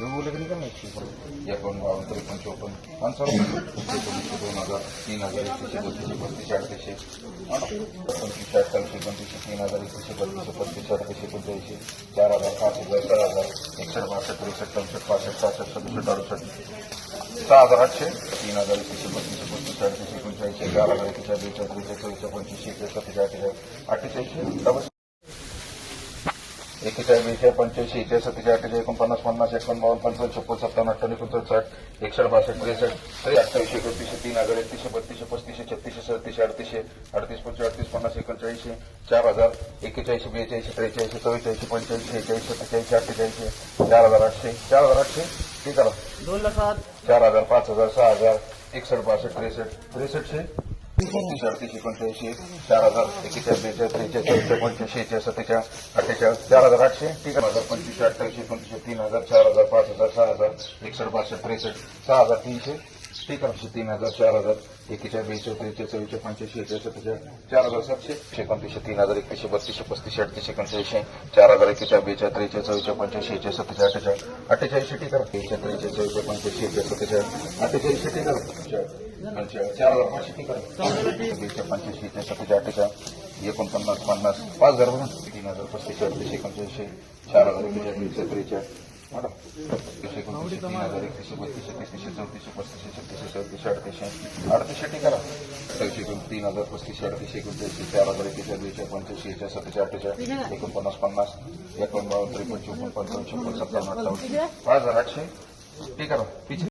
एवढं बोलले की नाही का एकशे एकावन्न बावन्न त्रेपन्न चोपन्न पंचावन्न दोन हजार तीन हजार एकशे बत्तीसशे बत्तीसशे अडतीसशे पंचवीसशे अठ्ठावीसशे पंचवीसशे तीन हजार एकशे बत्तीसशे पस्तीसशे अडतीसशे एकोणचाळीसशे चार हजार पाच हजार चार हजार एकसष्ट बासष्ट त्रेसष्ट चौसष्ट पासष्ट सहासष्ट सदुसष्ट अडुसष्ट. सहा हजार आठशे तीन हजार एकशे बत्तीसशे पस्तीसशे अडतीसशे एकोणचाळीसशे चार हजार एकशे बेचाळीस त्रेचाळीस चोवीसशे पंचवीसशे एकशे सत्तेचाळीस अठ्ठेचाळीसशे डबल एकेचाळीस बेचाळीस पंच्याऐंशी एकशे सत्तेचाळीस अठ्ठेचाळीस एकोणपन्नास पन्नास एकोण बावन्न पंचावन्न छप्पन सत्तावन्न अठ्ठावन्न एकोणसाठ साठ एकसष्ट बासष्ट त्रेसष्ट त्रे अठ्ठावीसशे एकोणतीसशे तीन हजार एकतीसशे बत्तीसशे पस्तीसशे छत्तीसशे सत्तीसशे अडतीसशे अडतीस पंचवीस अडतीस पन्नास एकोणचाळीसशे चार हजार एक्केचाळीसशे बेचाळीसशे त्रेचाळीसशे चव्वेचाळीसशे पंच्याऐंशी एकेचाळीस सत्तेचाळीसशे अठ्ठेचाळीसशे चार हजार आठशे चार हजार आठशे ठीक करा. दोन लाख चार हजार पाच हजार सहा हजार एकसष्ट बासष्ट त्रेसष्ट त्रेसष्टशे बत्तीस अडतीस एकोणचाळीसशे चार हजार एकेचाळीस बेचाळीस त्रेचाळीस चौवेचाळीस पंच्याऐंशी एकशे सत्तेचाळीस अठ्ठेचाळीस चार हजार आठशे ठीक आहे हजार पंचवीसशे अठ्ठावीसशे एकोणतीसशे तीन हजार चार हजार पाच हजार सहा हजार एकसष्ट बासष्ट त्रेसष्ट सहा हजार तीनशे ठीक आहे तीन हजार चार हजार एकेचाळीस बेचाळीस त्रेचाळीस चौवेचाळीस पंच्याऐंशी एकशे सत्तेचाळीस चार हजार सातशे एकोणतीसशे तीन हजार एकशे बत्तीसशे पस्तीसशे अडतीसशे एकोणचाळीसशे चार हजार एकेचाळीस बेचाळीस त्रेचाळीस चौवेचाळीस पंच्याऐंशी एकशे सत्तेचाळीस अठ्ठेचाळीस अठ्ठेचाळीसशे ठीक आहे बेचाळीस त्रेचाळीस चौवेचाळीस पंच्याऐंशी एकशे सत्तेचाळीस अठ्ठेचाळीसशे ठीक आहे चार हजार पाचशे ठीक आहे पंच्याऐंशी एकशे एकोणपन्नास पन्नास पाच हजार बघा तीन हजार पस्तीसशे अडतीसशे एकोणचाळीसशे चार हजार एकेचाळीस त्रेचाळीस मॅडम एकशे एकोणतीसशे तीन हजार एकतीसशे बत्तीसशे तीसशे चौतीसशे पस्तीसशे छत्तीसशे सदतीसशे अडतीसशे अडतीसशे ठीक आहे अठ्ठावीसशे एकोण तीन हजार पस्तीसशे अडतीसशे एकोणचाळीसशे चार हजार एकेचाळीस बेचाळीस पंच्याऐंशी एकशे सत्तेचाळीस अठ्ठेचाळीस एकोणपन्नास पन्नास एकोण बावन्न त्रेपन्न चोपन्न पंचावन्न छप्पन सत्तावन्न अठ्ठावन्न पाच हजार आठशे ठीक आहे